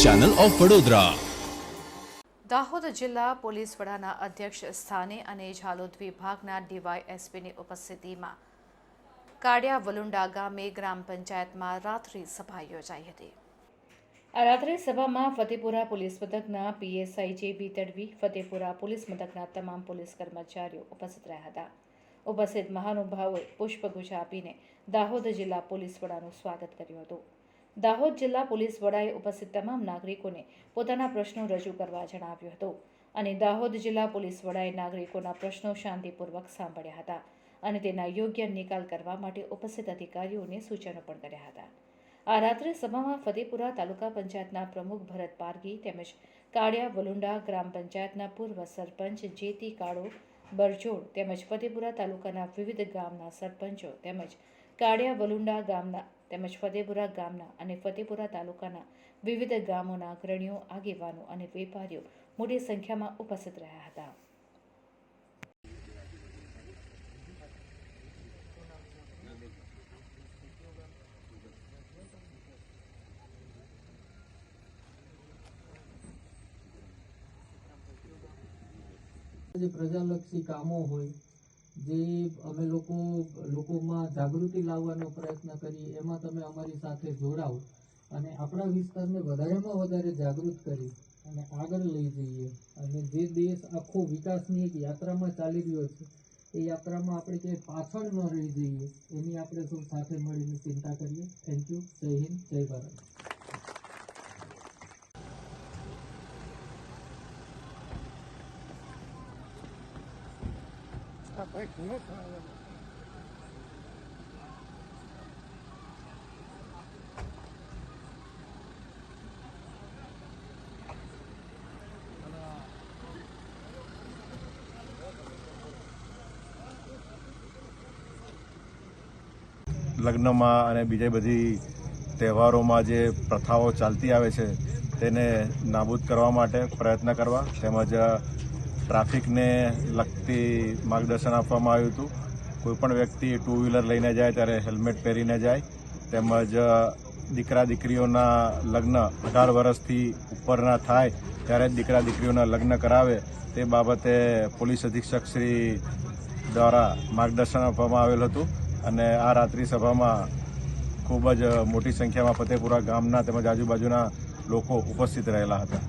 Channel of Vadodara. Dahod જિલ્લા police વડાના અધ્યક્ષ સ્થાને અને ઝાલોદ વિભાગના ડીવાયએસપીની ઉપસ્થિતિમાં કાડિયા વલુંડા ગામે ગ્રામ પંચાયતમાં રાત્રિ સભા યોજાઈ હતી. આ રાત્રિ સભામાં ફતેપુરા પોલીસ મથકના પીએસઆઈ જે બી તડવી, ફતેપુરા પોલીસ મથકના તમામ પોલીસ કર્મચારીઓ ઉપસ્થિત રહ્યા હતા. ઉપસ્થિત મહાનુભાવોએ પુષ્પગુચ્છ આપીને દાહોદ જિલ્લા પોલીસ વડાનું સ્વાગત કર્યું હતું. દાહોદ જિલ્લા પોલીસ વડાએ ઉપસ્થિત તમામ નાગરિકોને પોતાના પ્રશ્નો રજૂ કરવા જણાવ્યું હતું અને દાહોદ જિલ્લા પોલીસ વડાએ નાગરિકોના પ્રશ્નો શાંતિપૂર્વક સાંભળ્યા હતા અને તેના યોગ્ય નિકાલ કરવા માટે ઉપસ્થિત અધિકારીઓને સૂચનો પણ કર્યા હતા. આ રાત્રે સભામાં ફતેપુરા તાલુકા પંચાયતના પ્રમુખ ભરત પારગી તેમજ કાળિયા વલુંડા ગ્રામ પંચાયતના પૂર્વ સરપંચ જેતી કાળો બરજોડ તેમજ ફતેપુરા તાલુકાના વિવિધ ગામના સરપંચો તેમજ કાળિયા વલુંડા ગામના તેમજ ફતેપુરા ગામના અને ફતેપુરા તાલુકાના વિવિધ ગામોના અગ્રણીઓ, આગેવાનો અને વેપારીઓ મોટી સંખ્યામાં ઉપસ્થિત રહ્યા હતા. જે પ્રજાલક્ષી કામો હોય, જે અમે લોકો લોકોમાં જાગૃતિ લાવવાનો પ્રયત્ન કરીએ એમાં તમે અમારી સાથે જોડાઓ અને આપણા વિસ્તારને વધારેમાં વધારે જાગૃત કરી અને આગળ લઈ જઈએ. અને જે દેશ આખો વિકાસની એક યાત્રામાં ચાલી રહ્યો છે, એ યાત્રામાં આપણે ક્યાંય પાછળ ન રહી જઈએ, એની આપણે સૌ સાથે મળીને ચિંતા કરીએ. થેન્ક યુ જય હિન્દ, જય ભારત. લગ્નમાં અને બીજી બધી તહેવારોમાં જે પ્રથાઓ ચાલતી આવે છે, તેને નાબૂદ કરવા માટે પ્રયત્ન કરવા તેમજ ટ્રાફિકને લગતી માર્ગદર્શન આપવામાં આવ્યું હતું. કોઈપણ વ્યક્તિ ટુ વ્હીલર લઈને જાય, ત્યારે હેલ્મેટ પહેરીને જાય, તેમજ દીકરા દીકરીઓના લગ્ન અઢાર વર્ષથી ઉપરના થાય, ત્યારે જ દીકરા દીકરીઓના લગ્ન કરાવે, તે બાબતે પોલીસ અધિક્ષક શ્રી દ્વારા માર્ગદર્શન આપવામાં આવેલ હતું. અને આ રાત્રિ સભામાં ખૂબ જ મોટી સંખ્યામાં ફતેપુરા ગામના તેમજ આજુબાજુના લોકો ઉપસ્થિત રહેલા હતા.